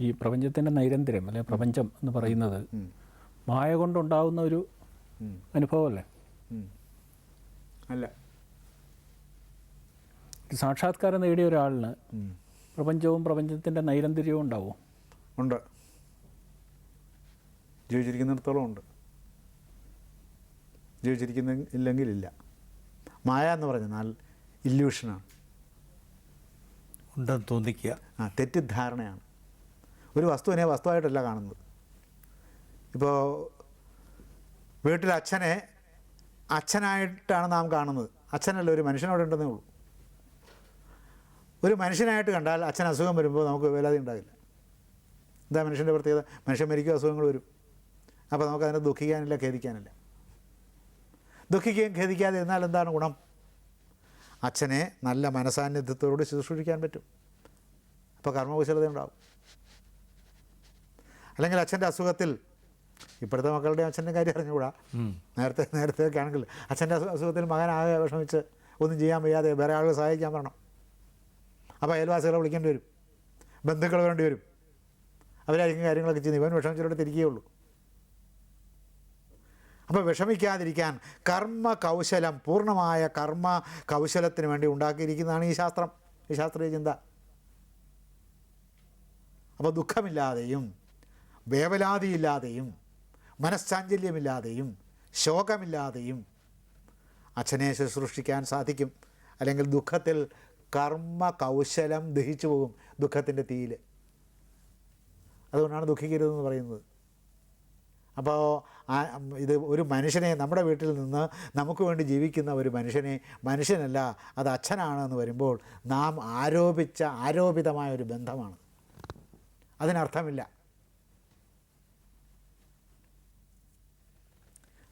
ഈ പ്രപഞ്ചത്തിന്റെ നൈരന്തര്യം അല്ലെ പ്രപഞ്ചം എന്ന് പറയുന്നത്. മായ കൊണ്ടുണ്ടാവുന്ന ഒരു അനുഭവമല്ലേ? അല്ല. സാക്ഷാത്കാരം നേടിയ ഒരാളിന് പ്രപഞ്ചവും പ്രപഞ്ചത്തിന്റെ നൈരന്തര്യവും ഉണ്ടാവും? ഉണ്ട്. ജീവിച്ചിരിക്കുന്നിടത്തോളം ഉണ്ട്. ജീവിച്ചിരിക്കുന്ന ഇല്ലെങ്കിൽ ഇല്ല. മായ എന്ന് പറഞ്ഞാൽ ഇല്യൂഷനാണ്. ഉണ്ടെന്ന് തോന്നിക്കുക. ആ തെറ്റിദ്ധാരണയാണ്. ഒരു വസ്തുവിനെ വസ്തുവായിട്ടല്ല കാണുന്നത്. ഇപ്പോൾ വീട്ടിൽ അച്ഛനെ അച്ഛനായിട്ടാണ് നാം കാണുന്നത്. അച്ഛനല്ല ഒരു മനുഷ്യനോട് ഉണ്ടെന്നേ ഉള്ളൂ. ഒരു മനുഷ്യനായിട്ട് കണ്ടാൽ അച്ഛൻ അസുഖം വരുമ്പോൾ നമുക്ക് വേലാതി ഉണ്ടാകില്ല. എന്താ മനുഷ്യന്റെ പ്രത്യേകത? മനുഷ്യൻ മരിക്കും അസുഖങ്ങൾ വരും. അപ്പോൾ നമുക്കതിനെ ദുഃഖിക്കാനില്ല ഖേദിക്കാനില്ല. ദുഃഖിക്കുകയും ഖേദിക്കാതെ എന്നാൽ എന്താണ് ഗുണം? അച്ഛനെ നല്ല മനസാന്നിധ്യത്തോട് ശുശ്രൂഷിക്കാൻ പറ്റും. അപ്പോൾ കർമ്മകുശലത ഉണ്ടാവും അല്ലെങ്കിൽ അച്ഛന്റെ അസുഖത്തിൽ ഇപ്പോഴത്തെ മക്കളുടെ അച്ഛന്റെ കാര്യം അറിഞ്ഞുകൂടാ. നേരത്തെ നേരത്തെ ഒക്കെ ആണെങ്കിൽ അച്ഛന്റെ അസുഖത്തിൽ മകനാകെ വിഷമിച്ച് ഒന്നും ചെയ്യാൻ വയ്യാതെ വേറെ ആളുകൾ സഹായിക്കാൻ പറയണം അപ്പോൾ അയൽവാസികളെ വിളിക്കേണ്ടി വരും. ബന്ധുക്കൾ വേണ്ടി വരും. അവരായിരിക്കും കാര്യങ്ങളൊക്കെ ചെയ്യുന്നത്. ഇവൻ വിഷമിച്ചിട്ട് തിരിക്കുകയുള്ളൂ അപ്പോൾ വിഷമിക്കാതിരിക്കാൻ കർമ്മ കൗശലം പൂർണമായ കർമ്മ കൗശലത്തിന് വേണ്ടി ഉണ്ടാക്കിയിരിക്കുന്നതാണ് ഈ ശാസ്ത്രം ഈ ശാസ്ത്രീയ ചിന്ത. അപ്പോൾ ദുഃഖമില്ലാതെയും വേവലാതിയില്ലാതെയും മനഃശാഞ്ചല്യമില്ലാതെയും ശോകമില്ലാതെയും അച്ഛനെ ശുശ്രൂഷിക്കാൻ സാധിക്കും. അല്ലെങ്കിൽ ദുഃഖത്തിൽ കർമ്മ കൗശലം ദഹിച്ചു പോകും ദുഃഖത്തിന്റെ തീയിൽ. അതുകൊണ്ടാണ് ദുഃഖിക്കരുതെന്ന് പറയുന്നത്. അപ്പോൾ ഇത് ഒരു മനുഷ്യനെ നമ്മുടെ വീട്ടിൽ നിന്ന് നമുക്ക് വേണ്ടി ജീവിക്കുന്ന ഒരു മനുഷ്യനെ മനുഷ്യനല്ല അത് അച്ഛനാണ് എന്ന് വരുമ്പോൾ നാം ആരോപിച്ച ആരോപിതമായ ഒരു ബന്ധമാണ്. അതിനർത്ഥമില്ല.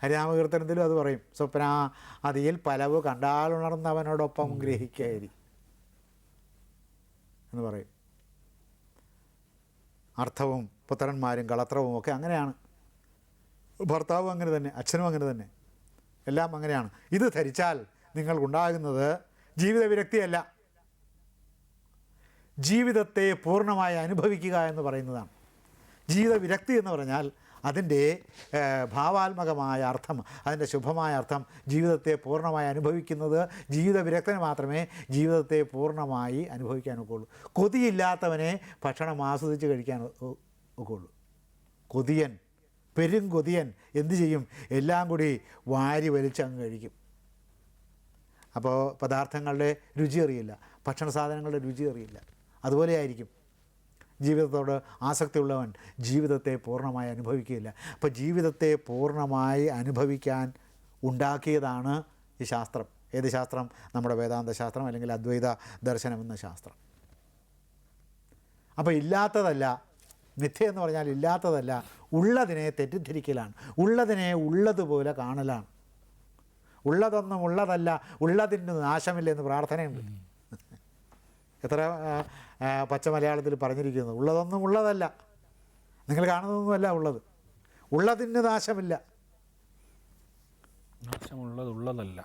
ഹരിനാമകീർത്തനത്തിലും അത് പറയും. സ്വപ്ന അതിയിൽ പലവ് കണ്ടാലുണർന്നവനോടൊപ്പം ഗ്രഹിക്കായി എന്ന് പറയും. അർത്ഥവും പുത്രന്മാരും കളത്രവും ഒക്കെ അങ്ങനെയാണ്. ഭർത്താവും അങ്ങനെ തന്നെ അച്ഛനും അങ്ങനെ തന്നെ. എല്ലാം അങ്ങനെയാണ്. ഇത് ധരിച്ചാൽ നിങ്ങൾക്കുണ്ടാകുന്നത് ജീവിത വിരക്തിയല്ല ജീവിതത്തെ പൂർണമായി അനുഭവിക്കുക എന്ന് പറയുന്നതാണ്. ജീവിത വിരക്തി എന്ന് പറഞ്ഞാൽ അതിന്റെ ഭാവാത്മകമായ അർത്ഥം അതിന്റെ ശുഭമായ അർത്ഥം ജീവിതത്തെ പൂർണമായി അനുഭവിക്കുന്നത് ജീവിത വിരക്തന് മാത്രമേ ജീവിതത്തെ പൂർണമായി അനുഭവിക്കാനൊക്കുള്ളൂ കൊതിയില്ലാത്തവനെ ഭക്ഷണം ആസ്വദിച്ച് കഴിക്കാൻ ഒ- ഒ- ഒക്കുള്ളൂ കൊതിയൻ പെരും കൊതിയൻ എന്തു ചെയ്യും? എല്ലാം കൂടി വാരി വലിച്ചങ്ങ് കഴിക്കും. അപ്പോൾ പദാർത്ഥങ്ങളുടെ രുചി അറിയില്ല ഭക്ഷണ സാധനങ്ങളുടെ രുചി അറിയില്ല. അതുപോലെയായിരിക്കും ജീവിതത്തോട് ആസക്തിയുള്ളവൻ ജീവിതത്തെ പൂർണമായി അനുഭവിക്കുകയില്ല. അപ്പോൾ ജീവിതത്തെ പൂർണമായി അനുഭവിക്കാൻ ഉണ്ടാക്കിയതാണ് ഈ ശാസ്ത്രം. ഏത് ശാസ്ത്രം? നമ്മുടെ വേദാന്ത ശാസ്ത്രം അല്ലെങ്കിൽ അദ്വൈത ദർശനം എന്ന ശാസ്ത്രം. അപ്പോൾ ഇല്ലാത്തതല്ല മിഥ്യ എന്ന് പറഞ്ഞാൽ ഇല്ലാത്തതല്ല ഉള്ളതിനെ തെറ്റിദ്ധരിക്കലാണ്. ഉള്ളതിനെ ഉള്ളതുപോലെ കാണലാണ്. ഉള്ളതൊന്നും ഉള്ളതല്ല ഉള്ളതിന് നാശമില്ല എന്ന് പ്രാർത്ഥനയുണ്ട് എത്ര പച്ച മലയാളത്തിൽ പറഞ്ഞിരിക്കുന്നു ഉള്ളതൊന്നും ഉള്ളതല്ല. നിങ്ങൾ കാണുന്നതൊന്നുമല്ല ഉള്ളത്. ഉള്ളതിന് നാശമില്ല. നാശമുള്ളത് ഉള്ളതല്ല.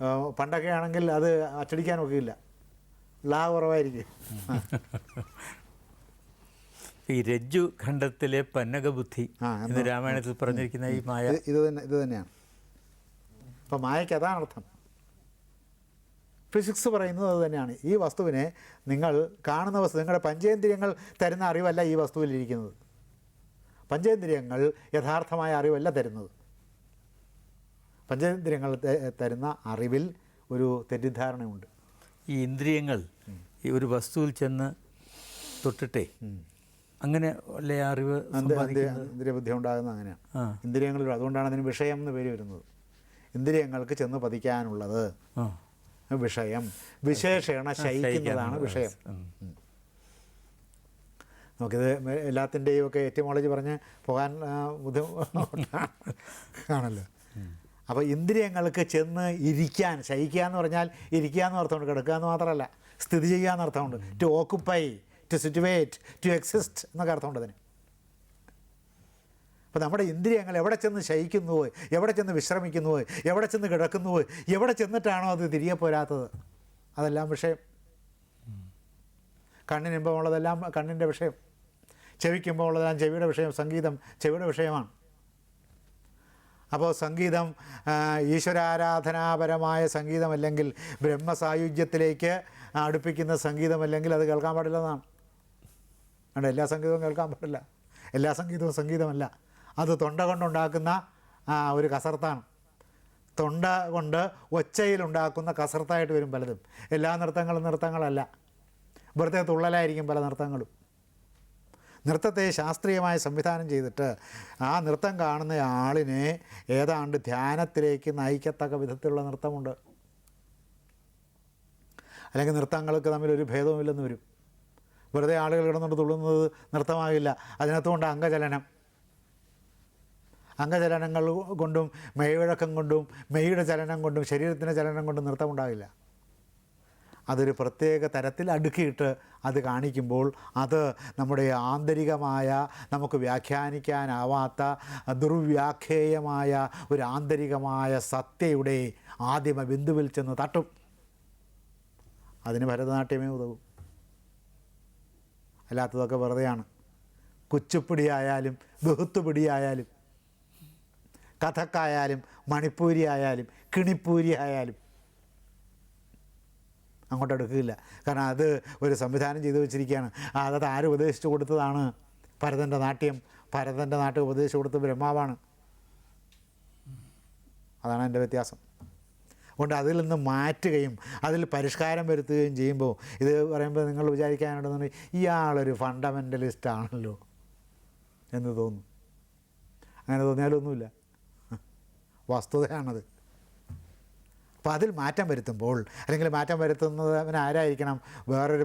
ആ, പണ്ടൊക്കെ ആണെങ്കിൽ അത് അച്ചടിക്കാൻ ഇല്ല ലാ കുറവായിരിക്കും. ഈ രജ്ജു ഖണ്ഡത്തിലെ പന്നകബുദ്ധി ആ, എന്ന് രാമായണത്തിൽ പറഞ്ഞിരിക്കുന്ന ഈ മായ. ഇത് ഇത് തന്നെ ഇത് തന്നെയാണ്. അപ്പം മായയ്ക്ക് അതാണ് അർത്ഥം ഫിസിക്സ് പറയുന്നത് അത് തന്നെയാണ്. ഈ വസ്തുവിനെ നിങ്ങൾ കാണുന്ന വസ്തു നിങ്ങളുടെ പഞ്ചേന്ദ്രിയങ്ങൾ തരുന്ന അറിവല്ല ഈ വസ്തുവിലിരിക്കുന്നത് പഞ്ചേന്ദ്രിയങ്ങൾ യഥാർത്ഥമായ അറിവല്ല തരുന്നത്. പഞ്ചേന്ദ്രിയങ്ങൾ തരുന്ന അറിവിൽ ഒരു തെറ്റിദ്ധാരണയുണ്ട്. ഈ ഇന്ദ്രിയങ്ങൾ ഈ ഒരു വസ്തുവിൽ ചെന്ന് തൊട്ടിട്ടേ അങ്ങനെ അല്ലേ അറിവ് ഇന്ദ്രിയബുദ്ധി ഉണ്ടാകുന്നത് അങ്ങനെയാണ് ഇന്ദ്രിയങ്ങളിൽ അതുകൊണ്ടാണ് അതിന് വിഷയം എന്ന് പേര് വരുന്നത്. ഇന്ദ്രിയങ്ങൾക്ക് ചെന്ന് പതിക്കാനുള്ളത്. വിഷയം. വിശേഷണ ശയിക്കുന്നതാണ് വിഷയം. നമുക്കിത് എല്ലാത്തിന്റെയും ഒക്കെ എറ്റിമോളജി പറഞ്ഞ് പോകാൻ ബുദ്ധിമുട്ടാണ് ബുദ്ധിമുട്ടാണല്ലോ. അപ്പോൾ ഇന്ദ്രിയങ്ങൾക്ക് ചെന്ന് ഇരിക്കാൻ ശയിക്കുക എന്ന് പറഞ്ഞാൽ ഇരിക്കുക എന്ന് അർത്ഥമുണ്ട് കിടക്കുക എന്ന് മാത്രമല്ല സ്ഥിതി ചെയ്യുക എന്ന് അർത്ഥമുണ്ട് to occupy to situate to exist എന്നൊക്കെ അർത്ഥമുണ്ട് അതിന്. അപ്പോൾ നമ്മുടെ ഇന്ദ്രിയങ്ങൾ എവിടെ ചെന്ന് ശയിക്കുന്നുവോ? എവിടെ ചെന്ന് വിശ്രമിക്കുന്നുവോ? എവിടെ ചെന്ന് കിടക്കുന്നുവോ? എവിടെ ചെന്നിട്ടാണോ അത് തിരികെ പോരാത്തത്? അതെല്ലാം വിഷയം. കണ്ണിന് ഇമ്പമുള്ളതെല്ലാം കണ്ണിന്റെ വിഷയം. ചെവിക്കുമ്പോൾ ഉള്ളതെല്ലാം ചെവിയുടെ വിഷയം. സംഗീതം ചെവിയുടെ വിഷയമാണ്. അപ്പോൾ സംഗീതം ഈശ്വരാരാധനാപരമായ സംഗീതമല്ലെങ്കിൽ ബ്രഹ്മസായുജ്യത്തിലേക്ക് അടുപ്പിക്കുന്ന സംഗീതമല്ലെങ്കിൽ അത് കേൾക്കാൻ പാടില്ലെന്നാണ്. അതുകൊണ്ട് എല്ലാ സംഗീതവും കേൾക്കാൻ പാടില്ല. എല്ലാ സംഗീതവും സംഗീതമല്ല. അത് തൊണ്ട കൊണ്ടുണ്ടാക്കുന്ന ഒരു കസർത്താണ്. തൊണ്ട കൊണ്ട് ഒച്ചയിലുണ്ടാക്കുന്ന കസർത്തായിട്ട് വരും പലതും. എല്ലാ നൃത്തങ്ങളും നൃത്തങ്ങളല്ല. വെറുതെ തുള്ളലായിരിക്കും പല നൃത്തങ്ങളും. നൃത്തത്തെ ശാസ്ത്രീയമായി സംവിധാനം ചെയ്തിട്ട് ആ നൃത്തം കാണുന്ന ആളിനെ ഏതാണ്ട് ധ്യാനത്തിലേക്ക് നയിക്കത്തക്ക വിധത്തിലുള്ള നൃത്തമുണ്ട്. അല്ലെങ്കിൽ നൃത്തങ്ങൾക്ക് തമ്മിൽ ഒരു ഭേദവുമില്ലെന്ന് വരും. വെറുതെ ആളുകൾ കിടന്നുകൊണ്ട് തുള്ളുന്നത് നൃത്തമാകില്ല. അതിനകത്തുകൊണ്ട് അംഗചലനം. അംഗചലനങ്ങൾ കൊണ്ടും മെയ്വഴക്കം കൊണ്ടും മെയ്യുടെ ചലനം കൊണ്ടും ശരീരത്തിന്റെ ചലനം കൊണ്ടും നൃത്തമുണ്ടാകില്ല. അതൊരു പ്രത്യേക തരത്തിൽ അടുക്കിയിട്ട് അത് കാണിക്കുമ്പോൾ അത് നമ്മുടെ ആന്തരികമായ നമുക്ക് വ്യാഖ്യാനിക്കാനാവാത്ത ദുർവ്യാഖ്യേയമായ ഒരു ആന്തരികമായ സത്യയുടെ ആദിമ ബിന്ദുവിൽ ചെന്ന് തട്ടും. അതിന് ഭരതനാട്യമേ ഉതകും. അല്ലാത്തതൊക്കെ വെറുതെയാണ്. കുച്ചുപ്പിടിയായാലും ബഹുത്തുപിടിയായാലും കഥക്കായാലും മണിപ്പൂരി ആയാലും കിണിപ്പൂരി ആയാലും അങ്ങോട്ട് എടുക്കില്ല കാരണം അത് ഒരു സംവിധാനം ചെയ്തു വെച്ചിരിക്കുകയാണ്. അതത് ആര് ഉപദേശിച്ചു കൊടുത്തതാണ്? ഭരതന്റെ നാട്യം. ഭരതന്റെ നാട്ടിൽ ഉപദേശിച്ചു കൊടുത്ത ബ്രഹ്മാവാണ്. അതാണ് എന്റെ വ്യത്യാസം. അതുകൊണ്ട് അതിൽ നിന്ന് മാറ്റുകയും അതിൽ പരിഷ്കാരം വരുത്തുകയും ചെയ്യുമ്പോൾ ഇത് പറയുമ്പോൾ നിങ്ങൾ വിചാരിക്കാനുണ്ടെന്നുണ്ടെങ്കിൽ ഇയാളൊരു ഫണ്ടമെന്റലിസ്റ്റ് ആണല്ലോ എന്ന് തോന്നും. അങ്ങനെ തോന്നിയാലൊന്നുമില്ല. വസ്തുതയാണത്. അപ്പോൾ അതിൽ മാറ്റം വരുത്തുമ്പോൾ അല്ലെങ്കിൽ മാറ്റം വരുത്തുന്നത് അവന് ആരായിരിക്കണം? വേറൊരു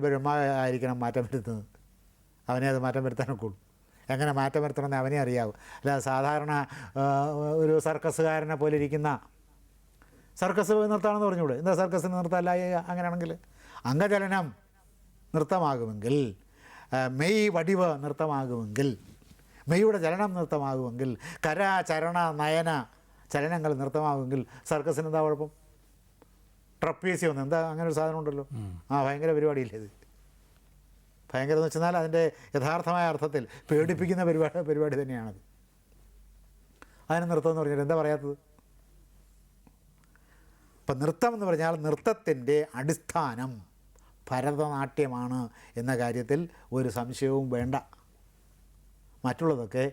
ആയിരിക്കണം മാറ്റം വരുത്തുന്നത്. അവനെ അത് മാറ്റം വരുത്താനൊക്കുള്ളൂ എങ്ങനെ മാറ്റം വരുത്തണമെന്ന് അവനെ അറിയാവും. അല്ല സാധാരണ ഒരു സർക്കസുകാരനെ പോലെ ഇരിക്കുന്ന സർക്കസ് നിർത്താണെന്ന് പറഞ്ഞുകൂടെ? എന്താ സർക്കസിന് നിർത്താല്ല അങ്ങനെയാണെങ്കിൽ അംഗചലനം നൃത്തമാകുമെങ്കിൽ മെയ് വടിവ് നൃത്തമാകുമെങ്കിൽ മെയ്യുടെ ചലനം നൃത്തമാകുമെങ്കിൽ കര ചരണ നയന ചലനങ്ങൾ നൃത്തമാകുമെങ്കിൽ സർക്കസിന് എന്താ കുഴപ്പം? ട്രപ്പീസി ഒന്ന് എന്താ അങ്ങനെ ഒരു സാധനം ഉണ്ടല്ലോ ആ ഭയങ്കര പരിപാടിയില്ലേ ഇത്? ഭയങ്കര എന്ന് വെച്ചാൽ അതിന്റെ യഥാർത്ഥമായ അർത്ഥത്തിൽ പേടിപ്പിക്കുന്ന പരിപാടി പരിപാടി തന്നെയാണത്. അതിന് നൃത്തം എന്ന് പറഞ്ഞാൽ എന്താ പറയാത്തത്? അപ്പം നൃത്തം എന്ന് പറഞ്ഞാൽ നൃത്തത്തിന്റെ അടിസ്ഥാനം ഭരതനാട്യമാണ് എന്ന കാര്യത്തിൽ ഒരു സംശയവും വേണ്ട. മറ്റുള്ളതൊക്കെ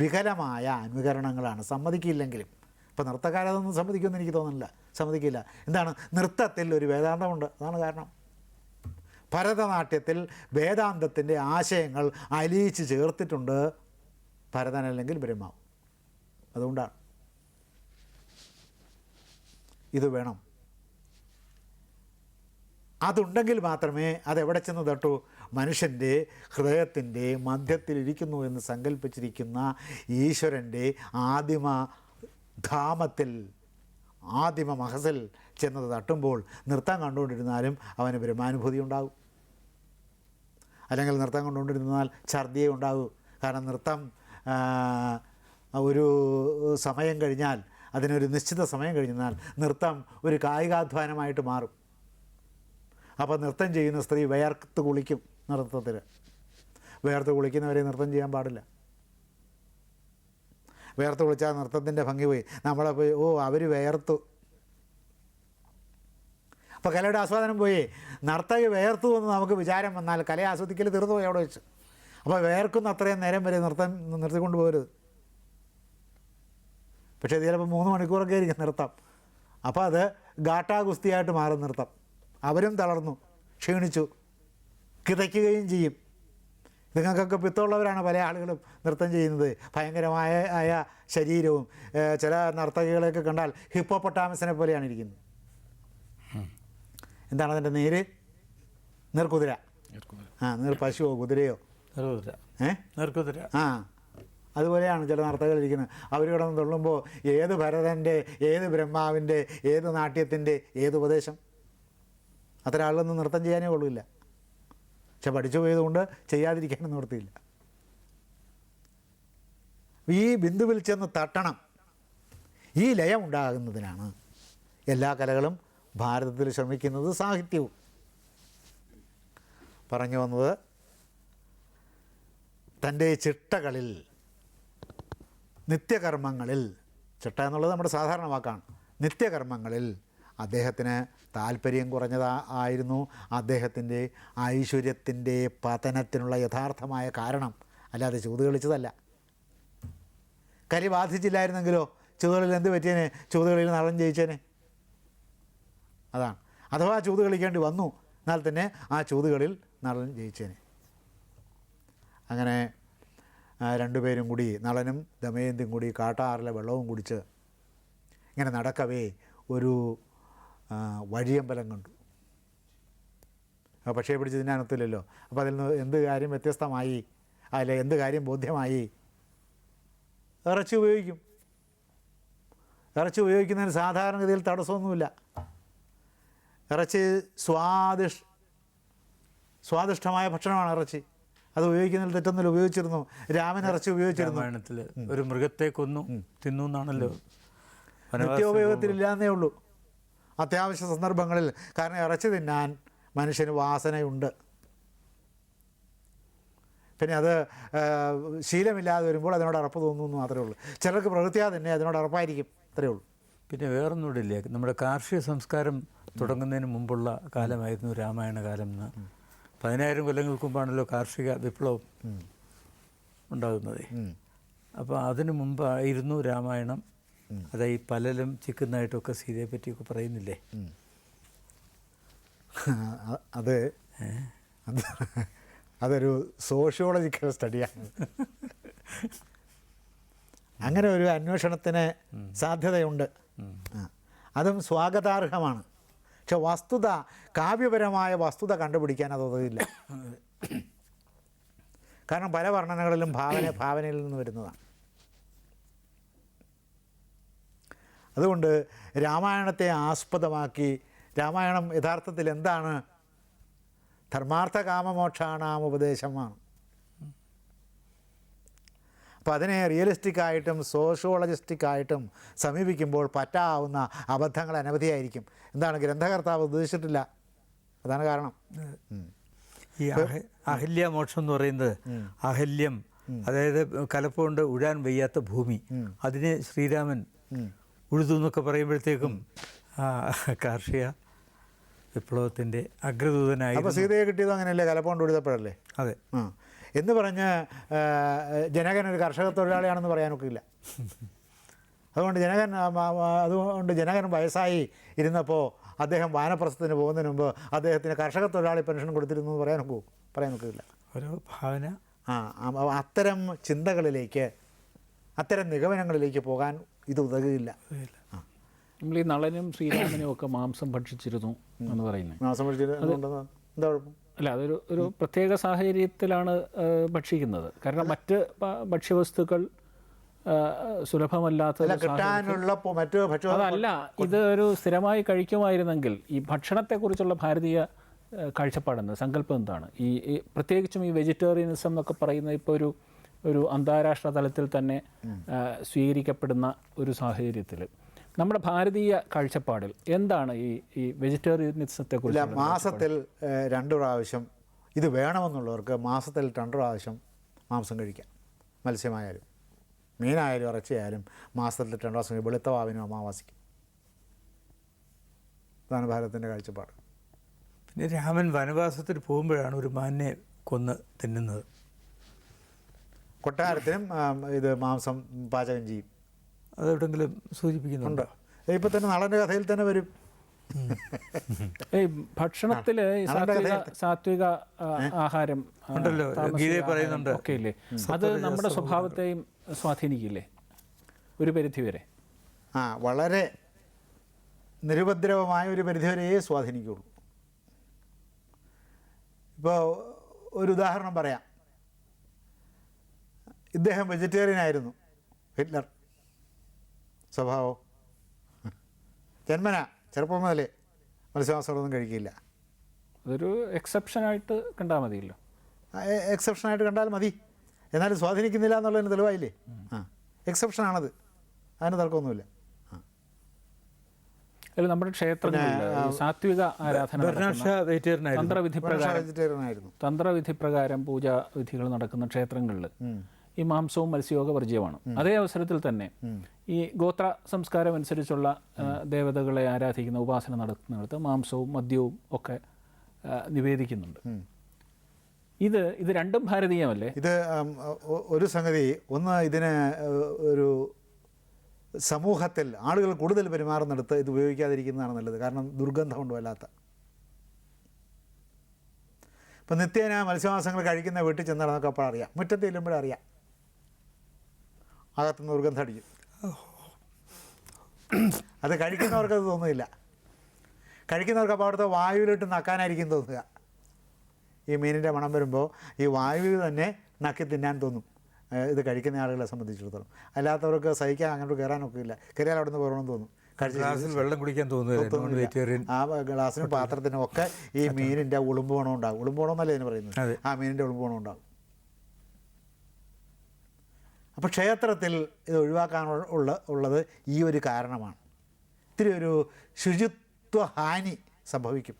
വികലമായ അനുകരണങ്ങളാണ്. സമ്മതിക്കില്ലെങ്കിലും ഇപ്പോൾ നൃത്തക്കാരതൊന്നും സമ്മതിക്കുമെന്ന് എനിക്ക് തോന്നുന്നില്ല. സമ്മതിക്കില്ല. എന്താണ്? നൃത്തത്തിൽ ഒരു വേദാന്തമുണ്ട്. അതാണ് കാരണം. ഭരതനാട്യത്തിൽ വേദാന്തത്തിന്റെ ആശയങ്ങൾ അലിയിച്ച് ചേർത്തിട്ടുണ്ട് ഭരതൻ അല്ലെങ്കിൽ ബ്രഹ്മാവ്. അതുകൊണ്ടാണ്. ഇത് വേണം. അതുണ്ടെങ്കിൽ മാത്രമേ അതെവിടെ ചെന്ന് തട്ടു? മനുഷ്യന്റെ ഹൃദയത്തിന്റെ മധ്യത്തിലിരിക്കുന്നു എന്ന് സങ്കല്പിച്ചിരിക്കുന്ന ഈശ്വരന്റെ ആദിമ ധാമത്തിൽ ആദിമ മഹസിൽ ചെന്നത് തട്ടുമ്പോൾ നൃത്തം കണ്ടുകൊണ്ടിരുന്നാലും അവന് ബ്രഹ്മാനുഭൂതി ഉണ്ടാകും. അല്ലെങ്കിൽ നൃത്തം കണ്ടുകൊണ്ടിരുന്നാൽ ഛർദിയേ ഉണ്ടാകൂ. കാരണം നൃത്തം ഒരു സമയം കഴിഞ്ഞാൽ അതിനൊരു നിശ്ചിത സമയം കഴിഞ്ഞാൽ നൃത്തം ഒരു കായികാധ്വാനമായിട്ട് മാറും. അപ്പോൾ നൃത്തം ചെയ്യുന്ന സ്ത്രീ വേർത്ത് കുളിക്കും നൃത്തത്തിൽ. വേർത്ത് കുളിക്കുന്നവരെ നൃത്തം ചെയ്യാൻ പാടില്ല. വേർത്ത് കുളിച്ചാൽ നൃത്തത്തിന്റെ ഭംഗി പോയി. നമ്മളെ പോയി ഓ അവർ വേർത്തു. അപ്പോൾ കലയുടെ ആസ്വാദനം പോയി. നർത്തകി വേർത്തു എന്ന് നമുക്ക് വിചാരം വന്നാൽ കലയെ ആസ്വദിക്കൽ തീർന്നു പോയി അവിടെ വെച്ച്. അപ്പോൾ വേർക്കുന്ന അത്രയും നേരം വരെ നൃത്തം നിർത്തിക്കൊണ്ട് പോരുത് പക്ഷേ ചിലപ്പോൾ മൂന്ന് മണിക്കൂറൊക്കെ ആയിരിക്കും നൃത്തം. അപ്പോൾ അത് ഗാട്ടാ ഗുസ്തിയായിട്ട് മാറും നൃത്തം. അവരും തളർന്നു ക്ഷീണിച്ചു കിതയ്ക്കുകയും ചെയ്യും. നിങ്ങൾക്കൊക്കെ പിത്തമുള്ളവരാണ് പല ആളുകളും നൃത്തം ചെയ്യുന്നത്. ഭയങ്കരമായ ആയ ശരീരവും ചില നർത്തകികളെയൊക്കെ കണ്ടാൽ ഹിപ്പോപ്പൊട്ടാമസിനെ പോലെയാണ് ഇരിക്കുന്നത്. എന്താണ് അതിന്റെ നേര്? നീർക്കുതിര. ആ നീർ പശുവോ കുതിരയോ? ഏ? നിർക്കുതിര. ആ അതുപോലെയാണ് ചില നർത്തകർ ഇരിക്കുന്നത്. അവർ കിടന്ന് തുള്ളുമ്പോൾ ഏത് ഭരതന്റെ ഏത് ബ്രഹ്മാവിന്റെ ഏത് നാട്യത്തിന്റെ ഏത് ഉപദേശം? അത്ര ആളൊന്നും നൃത്തം ചെയ്യാനേ കൊള്ളില്ല പക്ഷെ പഠിച്ചു പോയതുകൊണ്ട് ചെയ്യാതിരിക്കാനും നിവൃത്തിയില്ല. ഈ ബിന്ദുവിൽ ചെന്ന് തട്ടണം. ഈ ലയം ഉണ്ടാകുന്നതിനാണ് എല്ലാ കലകളും ഭാരതത്തിൽ ശ്രമിക്കുന്നത് സാഹിത്യവും. പറഞ്ഞു വന്നത് തന്റെ ചിട്ടകളിൽ നിത്യകർമ്മങ്ങളിൽ ചിട്ട എന്നുള്ളത് നമ്മുടെ സാധാരണ വാക്കാണ് നിത്യകർമ്മങ്ങളിൽ അദ്ദേഹത്തിന് താല്പര്യം കുറഞ്ഞതാ ആയിരുന്നു. അദ്ദേഹത്തിന്റെ ഐശ്വര്യത്തിന്റെ പതനത്തിനുള്ള യഥാർത്ഥമായ കാരണം. അല്ലാതെ ചൂത് കളിച്ചതല്ല. കരി ബാധിച്ചില്ലായിരുന്നെങ്കിലോ? ചൂതുകളിൽ എന്ത് പറ്റിയേനെ? ചൂതുകളിൽ നളം ജയിച്ചേനെ. അതാണ്. അഥവാ ചൂത് കളിക്കേണ്ടി വന്നു എന്നാൽ തന്നെ ആ ചൂതുകളിൽ നളൻ ജയിച്ചേനെ. അങ്ങനെ രണ്ടുപേരും കൂടി നളനും ദമയന്തിയും കൂടി കാട്ടാറിലെ വെള്ളവും കുടിച്ച് ഇങ്ങനെ നടക്കവേ ഒരു വഴിയമ്പലം കണ്ടു. പക്ഷേ പിടിച്ച് അനത്തില്ലല്ലോ അപ്പോൾ അതിൽ നിന്ന് എന്ത് കാര്യം വ്യത്യസ്തമായി? അതിൽ എന്ത് കാര്യം ബോധ്യമായി? ഇറച്ചി ഉപയോഗിക്കും. ഇറച്ചി ഉപയോഗിക്കുന്നതിന് സാധാരണഗതിയിൽ തടസ്സമൊന്നുമില്ല. ഇറച്ചി സ്വാദിഷ് സ്വാദിഷ്ടമായ ഭക്ഷണമാണ് ഇറച്ചി. അത് ഉപയോഗിക്കുന്നതിൽ തെറ്റൊന്നുമില്ല. ഉപയോഗിച്ചിരുന്നു. രാമൻ ഇറച്ചി ഉപയോഗിച്ചിരുന്നു. ഒരു മൃഗത്തെ കൊന്നു തിന്നു എന്നാണല്ലോ നിത്യോപയോഗത്തിലില്ലാന്നേ ഉള്ളൂ. അത്യാവശ്യ സന്ദർഭങ്ങളിൽ കാരണം ഇറച്ചി തിന്നാൻ മനുഷ്യന് വാസനയുണ്ട്. പിന്നെ അത് ശീലമില്ലാതെ വരുമ്പോൾ അതിനോട് അറപ്പ് തോന്നുന്നു മാത്രമേ ഉള്ളൂ. ചിലർക്ക് പ്രകൃതിയാ തന്നെ അതിനോട് അറപ്പായിരിക്കും. അത്രേ ഉള്ളൂ. പിന്നെ വേറൊന്നുകൂടില്ലേ നമ്മുടെ കാർഷിക സംസ്കാരം തുടങ്ങുന്നതിന് മുമ്പുള്ള കാലമായിരുന്നു രാമായണ കാലം എന്ന്. പതിനായിരം കൊല്ലങ്ങൾക്ക് മുമ്പാണല്ലോ കാർഷിക വിപ്ലവം ഉണ്ടാകുന്നത്. അപ്പോൾ അതിനു മുമ്പായിരുന്നു രാമായണം. അതായത് ഈ പലലും ചിക്കുന്നതായിട്ടൊക്കെ സീതയെ പറ്റിയൊക്കെ പറയുന്നില്ലേ? അത് അത് അതൊരു സോഷ്യോളജിക്കൽ സ്റ്റഡിയാണ്. അങ്ങനെ ഒരു അന്വേഷണത്തിന് സാധ്യതയുണ്ട്. അതും സ്വാഗതാർഹമാണ്. പക്ഷെ വസ്തുത കാവ്യപരമായ വസ്തുത കണ്ടുപിടിക്കാൻ അത്. ഉതകില്ല കാരണം പല വർണനകളിലും ഭാവന ഭാവനയിൽ നിന്ന് വരുന്നതാണ്. അതുകൊണ്ട് രാമായണത്തെ ആസ്പദമാക്കി. രാമായണം യഥാർത്ഥത്തിൽ എന്താണ്? ധർമാർത്ഥ കാമമോക്ഷാണാം ഉപദേശമാണ് അപ്പോൾ അതിനെ റിയലിസ്റ്റിക് ആയിട്ടും സോഷ്യോളജിസ്റ്റിക് ആയിട്ടും സമീപിക്കുമ്പോൾ പറ്റാവുന്ന അബദ്ധങ്ങൾ അനവധിയായിരിക്കും. എന്താണ്? ഗ്രന്ഥകർത്താവ് ഉദ്ദേശിച്ചിട്ടില്ല. അതാണ് കാരണം. ഈ അഹ അഹല്യമോക്ഷം എന്ന് പറയുന്നത് അഹല്യം അതായത് കലപ്പുകൊണ്ട് ഉഴാൻ വയ്യാത്ത ഭൂമി. അതിനെ ശ്രീരാമൻ. ഉഴുതു എന്നൊക്കെ പറയുമ്പോഴത്തേക്കും കാർഷിക വിപ്ലവത്തിന്റെ അഗ്രദൂതനായി അപ്പോൾ സീതയെ കിട്ടിയത് അങ്ങനെയല്ലേ? കലപ്പോണ്ട് ഉഴുതപ്പോഴല്ലേ? അതെ. എന്ന് പറഞ്ഞ് ജനകൻ ഒരു കർഷക തൊഴിലാളിയാണെന്ന് പറയാനൊക്കില്ല അതുകൊണ്ട് ജനകൻ അതുകൊണ്ട് ജനകൻ വയസ്സായി ഇരുന്നപ്പോൾ അദ്ദേഹം വാനപ്രസ്ഥത്തിന് പോകുന്നതിന് മുമ്പ് അദ്ദേഹത്തിന് കർഷക തൊഴിലാളി പെൻഷൻ കൊടുത്തിരുന്നു എന്ന് പറയാനൊക്കൂ പറയാനൊക്കില്ല ഒരു ഭാവന. ആ, അത്തരം ചിന്തകളിലേക്ക് അത്തരം നിഗമനങ്ങളിലേക്ക് പോകാൻ ഇത് ഉതകില്ല നമ്മൾ ഈ നളനും ശ്രീരാമനും ഒക്കെ മാംസം ഭക്ഷിച്ചിരുന്നു എന്ന് പറയുന്നത്. മാംസം എന്താ കുഴപ്പം? അല്ല അതൊരു ഒരു പ്രത്യേക സാഹചര്യത്തിലാണ് ഭക്ഷിക്കുന്നത്. കാരണം മറ്റ് ഭക്ഷ്യവസ്തുക്കൾ സുലഭമല്ലാത്ത അതല്ല ഇത് ഒരു സ്ഥിരമായി കഴിക്കുമായിരുന്നെങ്കിൽ ഈ ഭക്ഷണത്തെക്കുറിച്ചുള്ള ഭാരതീയ കാഴ്ചപ്പാടെന്ന് സങ്കല്പം എന്താണ്? ഈ ഈ പ്രത്യേകിച്ചും ഈ വെജിറ്റേറിയനിസം എന്നൊക്കെ പറയുന്ന ഇപ്പോൾ ഒരു ഒരു അന്താരാഷ്ട്ര തലത്തിൽ തന്നെ സ്വീകരിക്കപ്പെടുന്ന ഒരു സാഹചര്യത്തിൽ. നമ്മുടെ ഭാരതീയ കാഴ്ചപ്പാടിൽ എന്താണ് ഈ ഈ വെജിറ്റേറിയനിസത്തെ കുറിച്ച് മാസത്തിൽ രണ്ട് പ്രാവശ്യം ഇത് വേണമെന്നുള്ളവർക്ക് മാസത്തിൽ രണ്ട് പ്രാവശ്യം മാംസം കഴിക്കാം. മത്സ്യമായാലും മീനായാലും ഇറച്ചിയായാലും മാസത്തിൽ രണ്ട് പ്രാവശ്യം വെളുത്ത വാവിനും അമാവാസിക്കും. ഇതാണ് ഭാരതത്തിന്റെ കാഴ്ചപ്പാട്. പിന്നെ രാമൻ വനവാസത്തിൽ പോകുമ്പോഴാണ് ഒരു മാനിനെ കൊന്ന് തിന്നുന്നത്. കൊട്ടാരത്തിനും ഇത് മാംസം പാചകം ചെയ്യും. അതെവിടെങ്കിലും സൂചിപ്പിക്കുന്നുണ്ടോ? ഇപ്പം തന്നെ നളന്റെ കഥയിൽ തന്നെ വരും. ഈ ഭക്ഷണത്തിൽ സാത്വിക സാത്വിക ആഹാരം ഉണ്ടല്ലോ, പറയുന്നുണ്ട്. ഒക്കെ ഇല്ലേ അത് നമ്മുടെ സ്വഭാവത്തെയും സ്വാധീനിക്കില്ലേ? ഒരു പരിധി വരെ. ആ വളരെ നിരുപദ്രവമായ ഒരു പരിധി വരെയേ സ്വാധീനിക്കുള്ളൂ. ഇപ്പോൾ ഒരു ഉദാഹരണം പറയാം. ഇദ്ദേഹം വെജിറ്റേറിയൻ ആയിരുന്നു. ഹിറ്റ്ലർ. സ്വഭാവം. ജന്മന. ചെറുപ്പം മുതലേ മത്സ്യമാസങ്ങളൊന്നും കഴിക്കില്ല. അതൊരു എക്സെപ്ഷനായിട്ട് കണ്ടാൽ മതിയല്ലോ. എക്സെപ്ഷനായിട്ട് കണ്ടാൽ മതി. എന്നാലും സ്വാധീനിക്കുന്നില്ല എന്നുള്ളതിന് തെളിവായില്ലേ? ആ. എക്സെപ്ഷനാണത് അതിന് തർക്കമൊന്നുമില്ല. ആ. അതിൽ നമ്മുടെ ക്ഷേത്രങ്ങളിൽ സാത്വിക ആരാധന തന്ത്രവിധി പ്രകാരം വെജിറ്റേറിയൻ ആയിരുന്നു. തന്ത്രവിധി പ്രകാരം പൂജാ വിധികൾ നടക്കുന്ന ക്ഷേത്രങ്ങളിൽ ഈ മാംസവും മത്സ്യവും പരിചയമാണ്. അതേ അവസരത്തിൽ തന്നെ ഈ ഗോത്ര സംസ്കാരം അനുസരിച്ചുള്ള ദേവതകളെ ആരാധിക്കുന്ന ഉപാസന നടത്തുന്നിടത്ത് മാംസവും മദ്യവും ഒക്കെ നിവേദിക്കുന്നുണ്ട്. ഇത് ഇത് രണ്ടും ഭാരതീയമല്ലേ? ഇത് ഒരു സംഗതി ഒന്ന് ഇതിന് ഒരു സമൂഹത്തിൽ ആളുകൾ കൂടുതൽ പെരുമാറുന്നിടത്ത് ഇത് ഉപയോഗിക്കാതിരിക്കുന്നതാണ് നല്ലത്. കാരണം ദുർഗന്ധമുണ്ട് വല്ലാത്ത ഇപ്പം നിത്യേന മത്സ്യമാസങ്ങൾ കഴിക്കുന്ന വീട്ടിൽ ചെന്നാൽ നമുക്ക് അപ്പോൾ അറിയാം മുറ്റത്ത് ചെല്ലുമ്പോഴേ അകത്തുനിന്ന് ദുർഗന്ധം അടിക്കും. അത് കഴിക്കുന്നവർക്ക് അത് തോന്നുന്നില്ല. കഴിക്കുന്നവർക്ക് അപ്പോൾ അവിടുത്തെ വായുവിലിട്ട് നക്കാനായിരിക്കും തോന്നുക. ഈ മീനിന്റെ മണം വരുമ്പോൾ ഈ വായുവിൽ തന്നെ നക്കി തിന്നാൻ തോന്നും. ഇത് കഴിക്കുന്ന ആളുകളെ സംബന്ധിച്ചിടത്തോളം. അല്ലാത്തവർക്ക് സഹിക്കാൻ അങ്ങോട്ട് കയറാനൊക്കെ ഇല്ല. കയറിയാൽ അവിടെ നിന്ന് പോകണമെന്ന് തോന്നും. ഗ്ലാസ്സിൽ വെള്ളം കുടിക്കാൻ തോന്നുന്നു ആ ഗ്ലാസ്സിനും പാത്രത്തിനും ഒക്കെ ഈ മീനിന്റെ ഉളുമ്പോണം ഉണ്ടാകും ഉളുമ്പ് എന്നല്ലേ ഇതിന് പറയുന്നത്? ആ മീനിന്റെ ഉളുമ്പോണം ഉണ്ടാകും അപ്പോൾ ക്ഷേത്രത്തിൽ ഇത് ഒഴിവാക്കാൻ ഉള്ള ഉള്ളത് ഈ ഒരു കാരണമാണ്. ഇത്തിരി ഒരു ശുചിത്വ ഹാനി സംഭവിക്കും.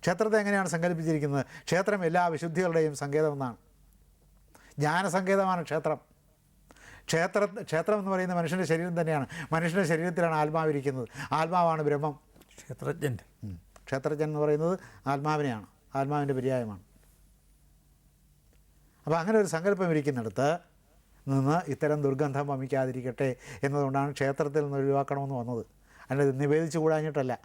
ക്ഷേത്രത്തെ എങ്ങനെയാണ് സങ്കല്പിച്ചിരിക്കുന്നത്? ക്ഷേത്രം എല്ലാ വിശുദ്ധികളുടെയും സങ്കേതമെന്നാണ് ജ്ഞാനസങ്കേതമാണ് ക്ഷേത്രം. ക്ഷേത്ര ക്ഷേത്രം എന്ന് പറയുന്ന മനുഷ്യന്റെ ശരീരം തന്നെയാണ്. മനുഷ്യന്റെ ശരീരത്തിലാണ് ആത്മാവിരിക്കുന്നത് ആത്മാവാണ് ബ്രഹ്മം. ക്ഷേത്രജ്ഞൻ. ക്ഷേത്രജ്ഞൻ എന്ന് പറയുന്നത് ആത്മാവിനെയാണ്. ആത്മാവിന്റെ പര്യായമാണ്. അപ്പോൾ അങ്ങനെ ഒരു സങ്കല്പം ഇരിക്കുന്നിടത്ത് നിന്ന് ഇത്തരം ദുർഗന്ധം വമിക്കാതിരിക്കട്ടെ എന്നതുകൊണ്ടാണ് ക്ഷേത്രത്തിൽ നിന്ന് ഒഴിവാക്കണമെന്ന് വന്നത്. അല്ലാതെ നിവേദിച്ചു കൂടാഞ്ഞിട്ടല്ല.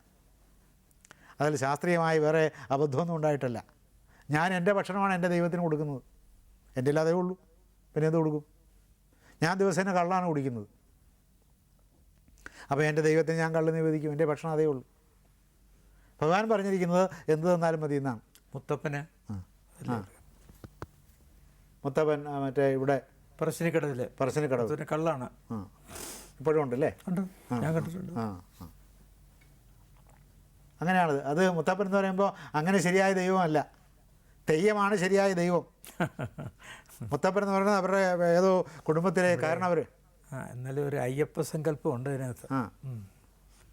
അതിൽ ശാസ്ത്രീയമായി വേറെ അബദ്ധമൊന്നും ഉണ്ടായിട്ടല്ല. ഞാൻ എന്റെ ഭക്ഷണമാണ് എന്റെ ദൈവത്തിന് കൊടുക്കുന്നത്. എന്റെ ഇല്ലാതെ ഉള്ളൂ. പിന്നെ എന്ത് കൊടുക്കും? ഞാൻ ദിവസേന കള്ളാണ് കുടിക്കുന്നത്. അപ്പോൾ എന്റെ ദൈവത്തിന് ഞാൻ കള്ള് നിവേദിക്കും. എന്റെ ഭക്ഷണം അതേ ഉള്ളൂ. ഭഗവാൻ പറഞ്ഞിരിക്കുന്നത് എന്ത് തന്നാലും മതി എന്നാണ്. മുത്തപ്പന് ആ. മുത്തപ്പൻ മറ്റേ ഇവിടെ പറശ്ശിനിക്കടവിൽ. പറശ്ശിനിക്കടവ്. കള്ളാണ്. ഇപ്പോഴും ഉണ്ടല്ലേ? ഉണ്ട്. ഞാൻ കണ്ടിട്ടുണ്ട്. ആ അങ്ങനെയാണ്. അങ്ങനെയാണത് അത് മുത്തപ്പൻ എന്ന് പറയുമ്പോൾ അങ്ങനെ ശരിയായ ദൈവമല്ല. തെയ്യമാണ് ശരിയായ ദൈവം. മുത്തപ്പൻ എന്ന് പറയുന്നത് അവരുടെ ഏതോ കുടുംബത്തിലെ കാരണം ആ എന്നാലും ഒരു അയ്യപ്പ സങ്കല്പം ഉണ്ട് അതിനകത്ത്.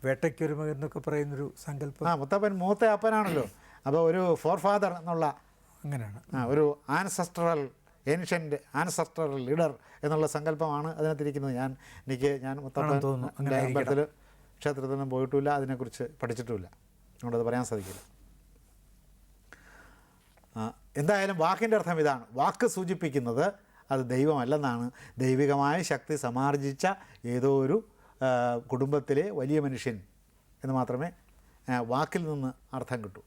വേട്ടയ്ക്കൊരു മകൻ എന്നൊക്കെ പറയുന്നൊരു സങ്കല്പം. ആ മുത്തപ്പൻ മൂത്ത അപ്പനാണല്ലോ. അപ്പോൾ ഒരു ഫോർ ഫാദർ എന്നുള്ള അങ്ങനെയാണ്. ആ ഒരു ആൻസസ്ട്രൽ ഏൻഷ്യന്റ് ആൻസർട്ടറൽ ലീഡർ എന്നുള്ള സങ്കല്പമാണ് അതിനകത്തിരിക്കുന്നത്. ഞാൻ എനിക്ക് ഞാൻ മുത്തപ്പൻ ക്ഷേത്രത്തിൽ. അമ്പലത്തിൽ ക്ഷേത്രത്തിലും പോയിട്ടുമില്ല അതിനെക്കുറിച്ച് പഠിച്ചിട്ടുമില്ല. അതുകൊണ്ടത് പറയാൻ സാധിക്കില്ല. എന്തായാലും വാക്കിന്റെ അർത്ഥം ഇതാണ്. വാക്ക് സൂചിപ്പിക്കുന്നത് അത് ദൈവമല്ലെന്നാണ്. ദൈവികമായ ശക്തി സമാർജിച്ച ഏതോ ഒരു കുടുംബത്തിലെ വലിയ മനുഷ്യൻ എന്ന് മാത്രമേ വാക്കിൽ നിന്ന് അർത്ഥം കിട്ടൂ.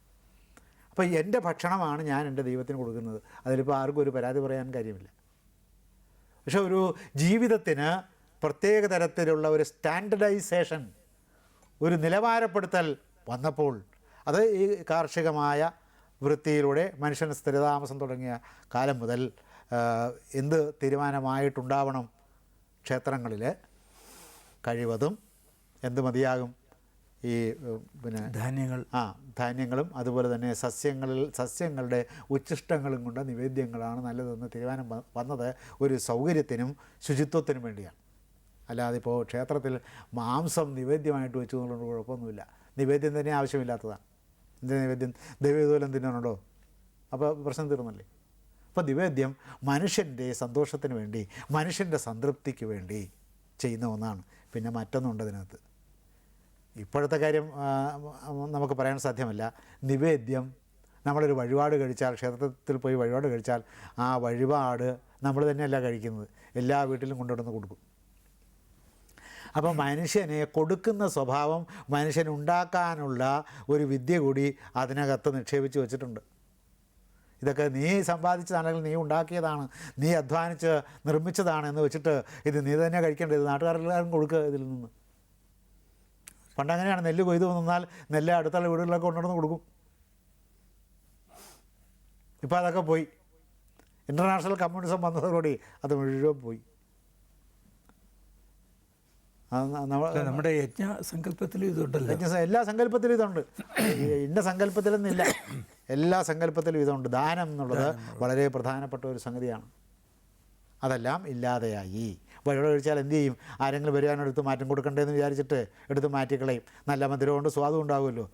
അപ്പോൾ എന്റെ ഭക്ഷണമാണ് ഞാൻ എന്റെ ദൈവത്തിന് കൊടുക്കുന്നത്. അതിലിപ്പോൾ ആർക്കും ഒരു പരാതി പറയാൻ കാര്യമില്ല. പക്ഷെ ഒരു ജീവിതത്തിന് പ്രത്യേക തരത്തിലുള്ള ഒരു സ്റ്റാൻഡർഡൈസേഷൻ ഒരു നിലവാരപ്പെടുത്തൽ വന്നപ്പോൾ അത് ഈ കാർഷികമായ വൃത്തിയിലൂടെ മനുഷ്യന് സ്ഥിരതാമസം തുടങ്ങിയ കാലം മുതൽ എന്ത് തീരുമാനമായിട്ടുണ്ടാവണം ക്ഷേത്രങ്ങളിൽ കഴിവതും എന്ത് മതിയാകും? ഈ പിന്നെ ധാന്യങ്ങൾ. ആ ധാന്യങ്ങളും അതുപോലെ തന്നെ സസ്യങ്ങളിൽ സസ്യങ്ങളുടെ ഉച്ഛിഷ്ടങ്ങളും കൊണ്ട് നിവേദ്യങ്ങളാണ് നല്ലതെന്ന് തീരുമാനം വന്നത് ഒരു സൗകര്യത്തിനും ശുചിത്വത്തിനും വേണ്ടിയാണ്. അല്ലാതെ ഇപ്പോൾ ക്ഷേത്രത്തിൽ മാംസം നിവേദ്യമായിട്ട് വെച്ചു എന്നുള്ളത് കുഴപ്പമൊന്നുമില്ല. നിവേദ്യം തന്നെ ആവശ്യമില്ലാത്തതാണ്. എന്ത് നിവേദ്യം? ദൈവദൂലം തിന്നാനുണ്ടോ അപ്പോൾ പ്രശ്നം തീർന്നല്ലേ? അപ്പോൾ നിവേദ്യം മനുഷ്യന്റെ സന്തോഷത്തിന് വേണ്ടി മനുഷ്യന്റെ സംതൃപ്തിക്ക് വേണ്ടി ചെയ്യുന്ന ഒന്നാണ്. പിന്നെ മറ്റൊന്നുണ്ട് അതിനകത്ത്. ഇപ്പോഴത്തെ കാര്യം നമുക്ക് പറയാൻ സാധ്യമല്ല. നിവേദ്യം നമ്മളൊരു വഴിപാട് കഴിച്ചാൽ ക്ഷേത്രത്തിൽ പോയി വഴിപാട് കഴിച്ചാൽ ആ വഴിപാട് നമ്മൾ തന്നെയല്ല കഴിക്കുന്നത്. എല്ലാ വീട്ടിലും കൊണ്ടുവന്ന് കൊടുക്കും. അപ്പോൾ മനുഷ്യനെ കൊടുക്കുന്ന സ്വഭാവം മനുഷ്യനുണ്ടാക്കാനുള്ള ഒരു വിദ്യ കൂടി അതിനകത്ത് നിക്ഷേപിച്ച് വെച്ചിട്ടുണ്ട്. ഇതൊക്കെ നീ സമ്പാദിച്ചതാണെങ്കിൽ നീ ഉണ്ടാക്കിയതാണ് നീ അധ്വാനിച്ച് നിർമ്മിച്ചതാണ് എന്ന് വെച്ചിട്ട് ഇത് നീ തന്നെ കഴിക്കേണ്ടത് നാട്ടുകാരെല്ലാവരും കൊടുക്കുക ഇതിൽ നിന്ന്. പണ്ട് അങ്ങനെയാണ് നെല്ല് കൊയ്തു നിന്നാൽ നെല്ല് അടുത്തുള്ള വീടുകളിലൊക്കെ കൊണ്ടുവന്ന് കൊടുക്കും. ഇപ്പോൾ അതൊക്കെ പോയി. ഇന്റർനാഷണൽ കമ്മ്യൂണിസം വന്നതോടുകൂടി അത് മുഴുവൻ പോയി. നമ്മുടെ യജ്ഞ സങ്കല്പത്തിലും ഇതുണ്ടല്ലോ. യജ്ഞ- എല്ലാ സങ്കല്പത്തിലും ഇതുണ്ട്. ഇന്ന സങ്കല്പത്തിലൊന്നുമില്ല. എല്ലാ സങ്കല്പത്തിലും ഇതുണ്ട്. ദാനം എന്നുള്ളത്. വളരെ പ്രധാനപ്പെട്ട ഒരു സംഗതിയാണ്. അതെല്ലാം ഇല്ലാതെയായി. വഴിയോട് കഴിച്ചാൽ എന്ത് ചെയ്യും? ആരെങ്കിലും വരികയാണ് എടുത്ത് മാറ്റം കൊടുക്കണ്ടേന്ന് വിചാരിച്ചിട്ട് എടുത്ത് മാറ്റിക്കളയും നല്ല മധുരമുണ്ട് സ്വാദും ഉണ്ടാകുമല്ലോ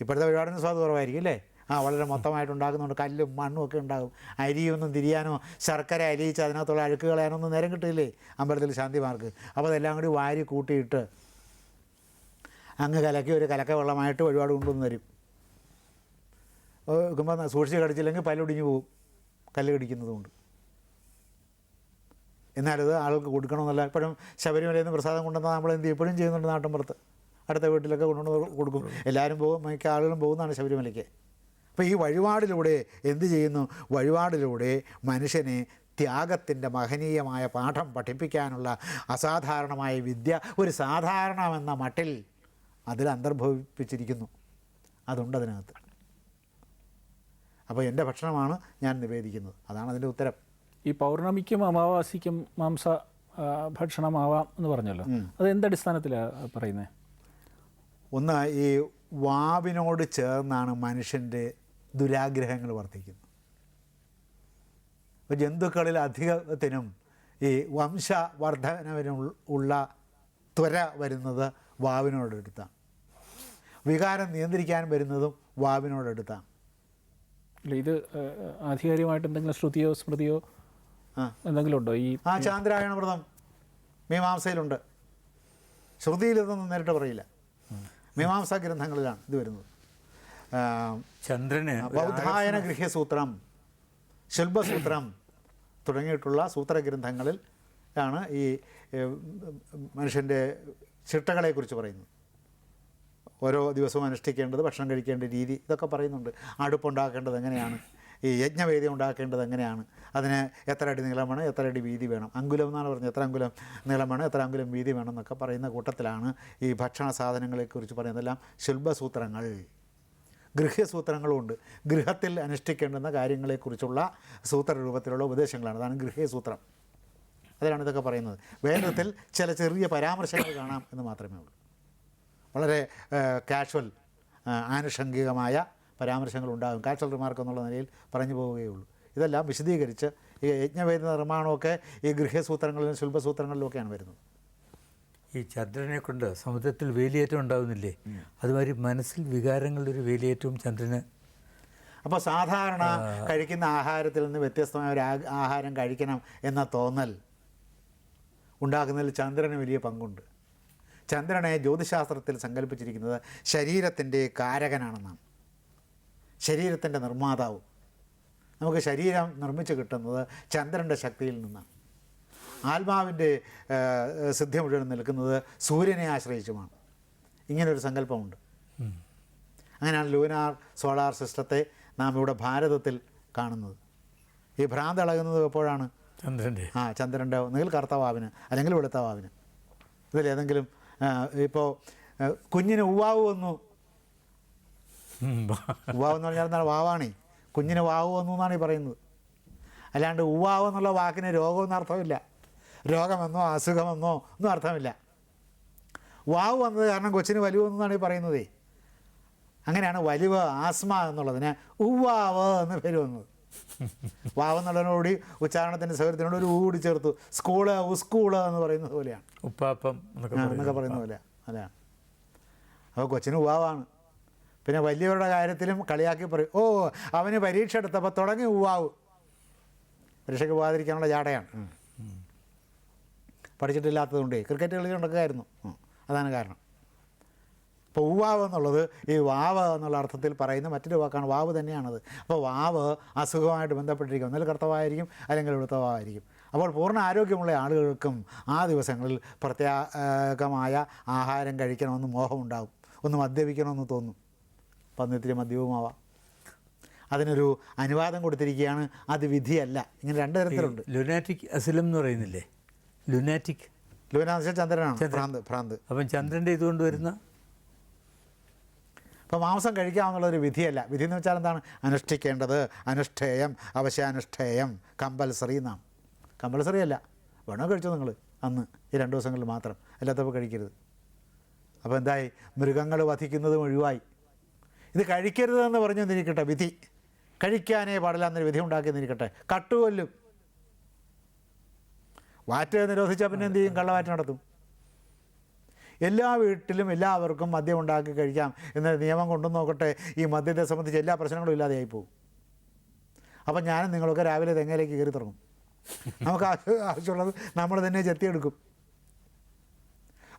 ഇപ്പോഴത്തെ വഴിപാടിന് സ്വാദ് കുറവായിരിക്കും അല്ലേ? ആ വളരെ മൊത്തമായിട്ട് ഉണ്ടാക്കുന്നുണ്ട്. കല്ലും മണ്ണും ഒക്കെ ഉണ്ടാകും. അരിയൊന്നും തിരിയാനോ ശർക്കര അരിയിച്ച് അതിനകത്തുള്ള അഴുക്ക് കളയാനൊന്നും നേരം കിട്ടില്ലേ അമ്പലത്തിൽ ശാന്തിമാർക്ക് അപ്പോൾ അതെല്ലാം കൂടി വാരി കൂട്ടിയിട്ട് അങ്ങ് കലക്കി ഒരു കലക്ക വെള്ളമായിട്ട് വഴിപാട് കൊണ്ടുവന്ന് തരും. വെക്കുമ്പോൾ സൂക്ഷിച്ച് കടിച്ചില്ലെങ്കിൽ പല്ലൊടിഞ്ഞു പോകും കല്ല് കടിക്കുന്നതുകൊണ്ട്. എന്നാലത് ആൾക്ക് കൊടുക്കണമെന്നല്ല. ഇപ്പോഴും ശബരിമലയിൽ നിന്ന് പ്രസാദം കൊണ്ടുവന്നാൽ നമ്മൾ എന്ത്? ഇപ്പോഴും ചെയ്യുന്നുണ്ട് നാട്ടിൻപുറത്ത് അടുത്ത വീട്ടിലൊക്കെ കൊണ്ടുവന്ന് കൊടുക്കും. എല്ലാവരും പോകും. മിക്ക ആളുകളും പോകുന്നതാണ് ശബരിമലയ്ക്ക്. അപ്പോൾ ഈ വഴിപാടിലൂടെ എന്ത് ചെയ്യുന്നു? വഴിപാടിലൂടെ മനുഷ്യനെ ത്യാഗത്തിന്റെ മഹനീയമായ പാഠം പഠിപ്പിക്കാനുള്ള അസാധാരണമായ വിദ്യ ഒരു സാധാരണമെന്ന മട്ടിൽ അതിൽ അന്തർഭവിപ്പിച്ചിരിക്കുന്നു. അതുണ്ട് അതിനകത്ത്. അപ്പോൾ എന്റെ ഭക്ഷണമാണ് ഞാൻ നിവേദിക്കുന്നത്. അതാണ് അതിന്റെ ഉത്തരം. ഈ പൗർണമിക്കും അമാവാസിക്കും മാംസ ഭക്ഷണമാവാം എന്ന് പറഞ്ഞല്ലോ. അത് എന്തടിസ്ഥാനത്തിലാണ് പറയുന്നത് ഒന്ന് ഈ വാവിനോട് ചേർന്നാണ് മനുഷ്യന്റെ ദുരാഗ്രഹങ്ങൾ വർദ്ധിക്കുന്നത്. ഇപ്പോൾ ജന്തുക്കളിൽ അധികത്തിനും ഈ വംശവർദ്ധനവിനും ഉള്ള ത്വര വരുന്നത് വാവിനോടടുത്താണ്. വികാരം നിയന്ത്രിക്കാൻ വരുന്നതും വാവിനോടടുത്താണ്. ഇത് ആധികാരികമായിട്ട് എന്തെങ്കിലും ശ്രുതിയോ സ്മൃതിയോ എന്തെങ്കിലും ഉണ്ടോ ഈ ആ ചാന്ദ്രായണ വ്രതം മീമാംസയിലുണ്ട്. ശ്രുതിയിൽ ഇതൊന്നും നേരിട്ട് പറയില്ല. മീമാംസാ ഗ്രന്ഥങ്ങളിലാണ് ഇത് വരുന്നത്. ചന്ദ്രന് ബൗദ്ധായന ഗൃഹ്യസൂത്രം ശില്പസൂത്രം തുടങ്ങിയിട്ടുള്ള സൂത്രഗ്രന്ഥങ്ങളിൽ ആണ് ഈ മനുഷ്യന്റെ ചിട്ടകളെക്കുറിച്ച് പറയുന്നത്. ഓരോ ദിവസവും അനുഷ്ഠിക്കേണ്ടത് ഭക്ഷണം കഴിക്കേണ്ട രീതി ഇതൊക്കെ പറയുന്നുണ്ട്. അടുപ്പുണ്ടാക്കേണ്ടത് എങ്ങനെയാണ്? ഈ യജ്ഞവേദി ഉണ്ടാക്കേണ്ടത് എങ്ങനെയാണ്? അതിന് എത്ര അടി നീളം വേണം എത്ര അടി വീതി വേണം? അങ്കുലം എന്നാണ് പറഞ്ഞത്. എത്ര അങ്കുലം നീളം വേണം എത്ര അങ്കുലം വീതി വേണം എന്നൊക്കെ പറയുന്ന കൂട്ടത്തിലാണ് ഈ ഭക്ഷണ സാധനങ്ങളെക്കുറിച്ച് പറയുന്നതെല്ലാം ശില്പസൂത്രങ്ങൾ ഗൃഹ്യസൂത്രങ്ങളുമുണ്ട് ഗൃഹത്തിൽ അനുഷ്ഠിക്കേണ്ടുന്ന കാര്യങ്ങളെക്കുറിച്ചുള്ള സൂത്രരൂപത്തിലുള്ള ഉപദേശങ്ങളാണ്. അതാണ് ഗൃഹ്യസൂത്രം. അതിലാണ് ഇതൊക്കെ പറയുന്നത്. വേദത്തിൽ ചില ചെറിയ പരാമർശങ്ങൾ കാണാം എന്ന് മാത്രമേ ഉള്ളൂ. വളരെ കാഷ്വൽ ആനുഷംഗികമായ പരാമർശങ്ങൾ ഉണ്ടാകും. കാഷ്വൽ റിമാർക്ക് എന്നുള്ള നിലയിൽ പറഞ്ഞു പോവുകയുള്ളൂ. ഇതെല്ലാം വിശദീകരിച്ച് ഈ യജ്ഞവേദ നിർമ്മാണമൊക്കെ ഈ ഗൃഹസൂത്രങ്ങളിലും ശില്പസൂത്രങ്ങളിലുമൊക്കെയാണ് വരുന്നത്. ഈ ചന്ദ്രനെ കൊണ്ട് സമുദ്രത്തിൽ വേലിയേറ്റം ഉണ്ടാകുന്നില്ലേ അതുമാതിരി മനസ്സിൽ വികാരങ്ങളുടെ ഒരു വേലിയേറ്റവും ചന്ദ്രന് അപ്പോൾ സാധാരണ കഴിക്കുന്ന ആഹാരത്തിൽ നിന്ന് വ്യത്യസ്തമായ ഒരു ആഹാരം കഴിക്കണം എന്ന തോന്നൽ ഉണ്ടാക്കുന്നതിൽ ചന്ദ്രന് വലിയ പങ്കുണ്ട്. ചന്ദ്രനെ ജ്യോതിശാസ്ത്രത്തിൽ സങ്കല്പിച്ചിരിക്കുന്നത് ശരീരത്തിന്റെ കാരകനാണെന്നാണ്. ശരീരത്തിന്റെ നിർമ്മാതാവ്. നമുക്ക് ശരീരം നിർമ്മിച്ച് കിട്ടുന്നത് ചന്ദ്രന്റെ ശക്തിയിൽ നിന്നാണ്. ആത്മാവിന്റെ സിദ്ധി മുഴുവൻ നിൽക്കുന്നത് സൂര്യനെ ആശ്രയിച്ചുമാണ്. ഇങ്ങനൊരു സങ്കല്പമുണ്ട്. അങ്ങനെയാണ് ലൂനാർ സോളാർ സിസ്റ്റത്തെ നാം ഇവിടെ ഭാരതത്തിൽ കാണുന്നത്. ഈ ഭ്രാന്ത് ഇളകുന്നത് എപ്പോഴാണ്? ചന്ദ്രന്റെ. ആ ചന്ദ്രന്റെ ഒന്നുകിൽ കറുത്ത വാവിന് അല്ലെങ്കിൽ വെളുത്ത വാവിന് ഇതിലേതെങ്കിലും ഇപ്പോൾ കുഞ്ഞിന് ഉവാവ് വന്നു ഉവാവ് എന്ന് പറഞ്ഞാൽ എന്താണ്? വാവാണേ. കുഞ്ഞിന് വാവ് വന്നു എന്നാണ് ഈ പറയുന്നത്. അല്ലാണ്ട് ഉവാവ് എന്നുള്ള വാക്കിന് രോഗമെന്ന് അർത്ഥമില്ല. രോഗമെന്നോ അസുഖമെന്നോ ഒന്നും അർത്ഥമില്ല. വാവ് വന്നത് കാരണം കൊച്ചിന് വലിവ് വന്നു എന്നാണ് ഈ പറയുന്നതേ. അങ്ങനെയാണ് വലിവ് ആസ്മ എന്നുള്ളതിന് ഉവാവ് എന്ന് പേര് വന്നത്. വാവ് എന്നുള്ളതിനോടി ഉച്ചാരണത്തിന്റെ സൗകര്യത്തിനോട് ഒരു ഊ കൂടി ചേർത്തു. സ്കൂൾ ഉസ്കൂൾ എന്ന് പറയുന്നത് പോലെയാണ്. ഉപ്പാപ്പം എന്നൊക്കെ പറയുന്ന പോലെ അല്ല അപ്പോൾ കൊച്ചിന് ഉവാവാണ് പിന്നെ വലിയവരുടെ കാര്യത്തിലും കളിയാക്കി പറയും ഓ അവന് പരീക്ഷ എടുത്തപ്പോൾ തുടങ്ങി ഉവാവ് പരീക്ഷയ്ക്ക് പോകാതിരിക്കാനുള്ള ജാടയാണ്. പഠിച്ചിട്ടില്ലാത്തതുകൊണ്ടേ ക്രിക്കറ്റ് കളി നടക്കുകയായിരുന്നു. അതാണ് കാരണം. അപ്പോൾ ഉവാവ് എന്നുള്ളത് ഈ വാവ് എന്നുള്ള അർത്ഥത്തിൽ പറയുന്ന മറ്റൊരു വാക്കാണ്. വാവ് തന്നെയാണത്. അപ്പോൾ വാവ് അസുഖമായിട്ട് ബന്ധപ്പെട്ടിരിക്കും. ഒന്നിൽ കർത്തവായിരിക്കും അല്ലെങ്കിൽ വൃത്തവായിരിക്കും അപ്പോൾ പൂർണ ആരോഗ്യമുള്ള ആളുകൾക്കും ആ ദിവസങ്ങളിൽ പ്രത്യേകമായ ആഹാരം കഴിക്കണമെന്ന് മോഹമുണ്ടാകും. ഒന്ന് മദ്യപിക്കണമെന്ന് തോന്നും. അപ്പം ഇത്തിരി മദ്യവുമാവാം അതിനൊരു അനുവാദം കൊടുത്തിരിക്കുകയാണ്. അത് വിധിയല്ല. ഇങ്ങനെ രണ്ട് തരത്തിലുണ്ട്. ലുനാറ്റിക് അസിലം എന്ന് പറയുന്നില്ലേ? ലുനാറ്റിക്. ലൂനാശ ചന്ദ്രനാണ്. ഭ്രാന്ത് ഭ്രാന്ത്. അപ്പം ചന്ദ്രന്റെ ഇതുകൊണ്ട് വരുന്ന? അപ്പോൾ മാംസം കഴിക്കാമെന്നുള്ളൊരു വിധിയല്ല. വിധി എന്ന് വെച്ചാൽ എന്താണ്? അനുഷ്ഠിക്കേണ്ടത്. അനുഷ്ഠേയം അവശ്യാനുഷ്ഠേയം കമ്പൽസറി എന്നാണ്. കമ്പൽസറി അല്ല. വേണോ കഴിച്ചോ നിങ്ങൾ? അന്ന് ഈ രണ്ട് ദിവസങ്ങളിൽ മാത്രം. അല്ലാത്തപ്പോൾ കഴിക്കരുത്. അപ്പോൾ എന്തായി? മൃഗങ്ങൾ വധിക്കുന്നതും ഒഴിവായി. ഇത് കഴിക്കരുതെന്ന് പറഞ്ഞു എന്നിരിക്കട്ടെ വിധി. കഴിക്കാനേ പാടില്ല എന്നൊരു വിധി ഉണ്ടാക്കിയെന്നിരിക്കട്ടെ കട്ടുകൊല്ലും. വാറ്റ് നിരോധിച്ചാൽ പിന്നെ എന്ത് ചെയ്യും? കള്ളവാറ്റ് നടത്തും. എല്ലാ വീട്ടിലും എല്ലാവർക്കും മദ്യം ഉണ്ടാക്കി കഴിക്കാം എന്ന നിയമം കൊണ്ടു നോക്കട്ടെ. ഈ മദ്യത്തെ സംബന്ധിച്ച് എല്ലാ പ്രശ്നങ്ങളും ഇല്ലാതെയായി പോകും. അപ്പം ഞാനും നിങ്ങളൊക്കെ രാവിലെ തെങ്ങയിലേക്ക് കയറി തുടങ്ങും. നമുക്ക് ആവശ്യമുള്ളത് നമ്മൾ തന്നെ ചെത്തിയെടുക്കും.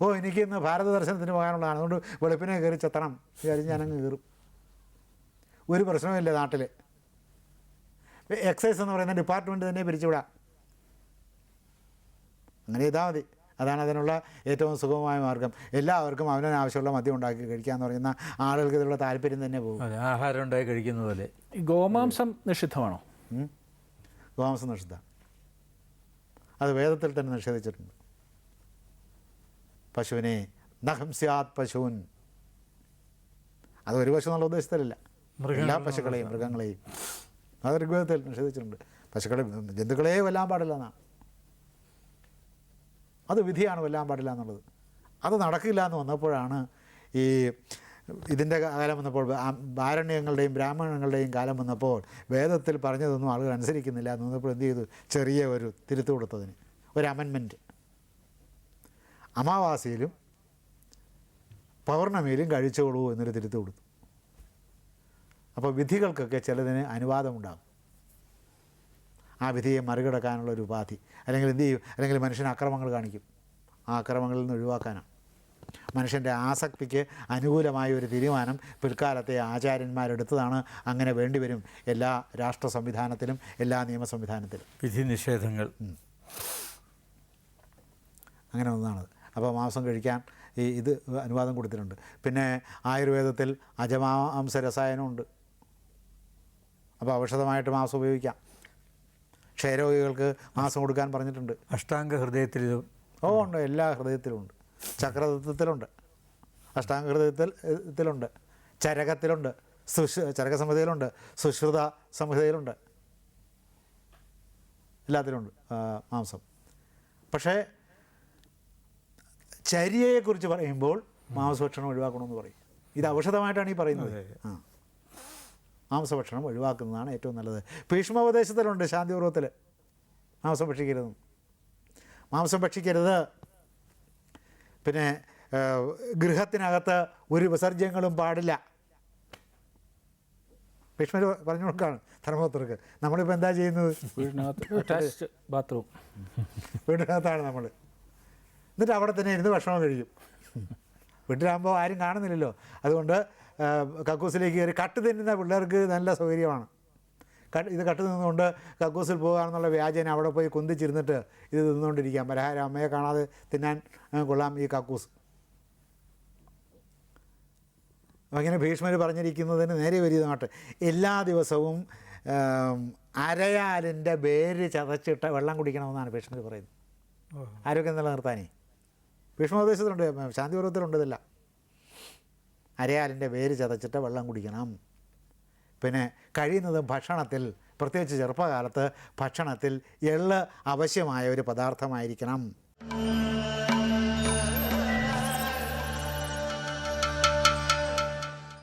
ഓ എനിക്കിന്ന് ഭാരത ദർശനത്തിന് പോകാനുള്ളതാണ്. അതുകൊണ്ട് വെളുപ്പിനെ കയറി ചെത്തണം. വിചാരിച്ച് ഞാനങ്ങ് കയറും. ഒരു പ്രശ്നവുമില്ല നാട്ടിൽ എക്സൈസ് എന്ന് പറയുന്ന ഡിപ്പാർട്ട്മെന്റ് തന്നെ പിരിച്ചുവിടാം. അങ്ങനെ ചെയ്താൽ മതി. അതാണ് അതിനുള്ള ഏറ്റവും സുഖമായ മാർഗം. എല്ലാവർക്കും അവനവന് ആവശ്യമുള്ള മദ്യം ഉണ്ടാക്കി കഴിക്കുക എന്ന് പറയുന്ന ആളുകൾക്ക് ഇതിലുള്ള താല്പര്യം തന്നെ പോകും. ആഹാരം ഉണ്ടായി കഴിക്കുന്ന പോലെ. ഗോമാംസം നിഷിദ്ധമാണോ? ഗോമാംസം നിഷിദ്ധ. അത് വേദത്തിൽ തന്നെ നിഷേധിച്ചിട്ടുണ്ട്. പശുവിനെ നഹംസ്യാത് പശുവിൻ. അത് ഒരു പശു എന്നുള്ള ഉദ്ദേശത്തിലല്ല. എല്ലാ പശുക്കളെയും മൃഗങ്ങളെയും. അത് ഋഗ്വേദത്തിൽ നിഷേധിച്ചിട്ടുണ്ട്. പശുക്കളെ ജന്തുക്കളെ വല്ലാൻ പാടില്ല എന്നാണ് അത് വിധിയാണ് വല്ലാൻ പാടില്ല എന്നുള്ളത്. അത് നടക്കില്ല എന്ന് വന്നപ്പോഴാണ് ഈ ഇതിന്റെ കാലം വന്നപ്പോൾ ആരണ്യങ്ങളുടെയും ബ്രാഹ്മണങ്ങളുടെയും കാലം വന്നപ്പോൾ വേദത്തിൽ പറഞ്ഞതൊന്നും ആളുകൾ അനുസരിക്കുന്നില്ല എന്ന് വന്നപ്പോൾ എന്ത് ചെയ്തു? ചെറിയ ഒരു തിരുത്തു കൊടുത്തതിന്. ഒരു അമെൻമെന്റ് അമാവാസിയിലും പൗർണമിയിലും കഴിച്ചോളൂ എന്നൊരു തിരുത്തു കൊടുത്തു. അപ്പോൾ വിധികൾക്കൊക്കെ ചിലതിന് അനുവാദമുണ്ടാകും. ആ വിധിയെ മറികടക്കാനുള്ള ഒരു ഉപാധി. അല്ലെങ്കിൽ എന്ത് ചെയ്യും? അല്ലെങ്കിൽ മനുഷ്യൻ അക്രമങ്ങൾ കാണിക്കും. ആ അക്രമങ്ങളിൽ നിന്ന് ഒഴിവാക്കാനാണ്. മനുഷ്യന്റെ ആസക്തിക്ക് അനുകൂലമായ ഒരു തീരുമാനം പിൽക്കാലത്തെ ആചാര്യന്മാരെടുത്തതാണ്. അങ്ങനെ വേണ്ടിവരും എല്ലാ രാഷ്ട്ര സംവിധാനത്തിലും എല്ലാ നിയമ സംവിധാനത്തിലും. വിധി നിഷേധങ്ങൾ. അങ്ങനെ ഒന്നാണത്. അപ്പോൾ മാംസം കഴിക്കാൻ ഈ ഇത് അനുവാദം കൊടുത്തിട്ടുണ്ട്. പിന്നെ ആയുർവേദത്തിൽ അജമാംസ രസായനമുണ്ട്. അപ്പോൾ ഔഷധമായിട്ട് മാസം ഉപയോഗിക്കാം. ക്ഷയരോഗികൾക്ക് മാസം കൊടുക്കാൻ പറഞ്ഞിട്ടുണ്ട്. അഷ്ടാംഗ ഹൃദയത്തിൽ ഓ ഉണ്ട്. എല്ലാ ഹൃദയത്തിലും ഉണ്ട്. ചക്രതത്വത്തിലുണ്ട്. അഷ്ടാംഗ ഹൃദയത്തിൽ ഇതിലുണ്ട് ചരകത്തിലുണ്ട്. സുഷ് ചരക സംഹിതയിലുണ്ട്. സുശ്രുത സംഹിതയിലുണ്ട്. എല്ലാത്തിലുമുണ്ട് മാംസം. പക്ഷേ ചര്യയെക്കുറിച്ച് പറയുമ്പോൾ മാംസഭക്ഷണം ഒഴിവാക്കണമെന്ന് പറയും. ഇത് ഔഷധമായിട്ടാണ് ഈ പറയുന്നത്. ആ. മാംസഭക്ഷണം ഒഴിവാക്കുന്നതാണ് ഏറ്റവും നല്ലത്. ഭീഷ്മോപദേശത്തിലുണ്ട് ശാന്തിപൂർവത്തിൽ. മാംസം ഭക്ഷിക്കരുത്. മാംസം ഭക്ഷിക്കരുത്. പിന്നെ ഗൃഹത്തിനകത്ത് ഒരു വിസർജ്യങ്ങളും പാടില്ല. ഭീഷ്മർ പറഞ്ഞു കൊടുക്കാണ് ധർമ്മപുത്രക്ക് നമ്മളിപ്പോൾ എന്താ ചെയ്യുന്നത്? വീടിനകത്ത് ബാത്റൂം വീട്ടിനകത്താണ് നമ്മൾ എന്നിട്ട് അവിടെ തന്നെ ഇരുന്ന് ഭക്ഷണം കഴിക്കും. വീട്ടിലാകുമ്പോൾ ആരും കാണുന്നില്ലല്ലോ. അതുകൊണ്ട് കക്കൂസിലേക്ക് കയറി കട്ട് തിന്നുന്ന പിള്ളേർക്ക് നല്ല സൗകര്യമാണ്. കട്ട് ഇത് കട്ട് നിന്നുകൊണ്ട് കക്കൂസിൽ പോകുകയാണെന്നുള്ള വ്യാജന അവിടെ പോയി കുന്തിച്ചിരുന്നിട്ട് ഇത് തിന്നുകൊണ്ടിരിക്കാം പലഹാരം അമ്മയെ കാണാതെ തിന്നാൻ കൊള്ളാം ഈ കക്കൂസ്. അങ്ങനെ ഭീഷ്മർ പറഞ്ഞിരിക്കുന്നതിന് നേരെ വരിയതായിട്ട് എല്ലാ ദിവസവും അരയാലിന്റെ വേര് ചതച്ചിട്ട് വെള്ളം കുടിക്കണമെന്നാണ് ഭീഷ്മർ പറയുന്നത്. ആരോഗ്യം നിലനിർത്താനേ? ഭീഷ്മോപദേശത്തിലുണ്ട് ശാന്തിപൂർവത്തിലുണ്ട് ഇതെല്ലാം. അരയാലിന്റെ വേര് ചതച്ചിട്ട് വെള്ളം കുടിക്കണം. പിന്നെ കഴിയുന്നതും ഭക്ഷണത്തിൽ പ്രത്യേകിച്ച് ചെറുപ്പകാലത്ത് ഭക്ഷണത്തിൽ എള്ള് ആവശ്യമായ ഒരു പദാർത്ഥമായിരിക്കണം.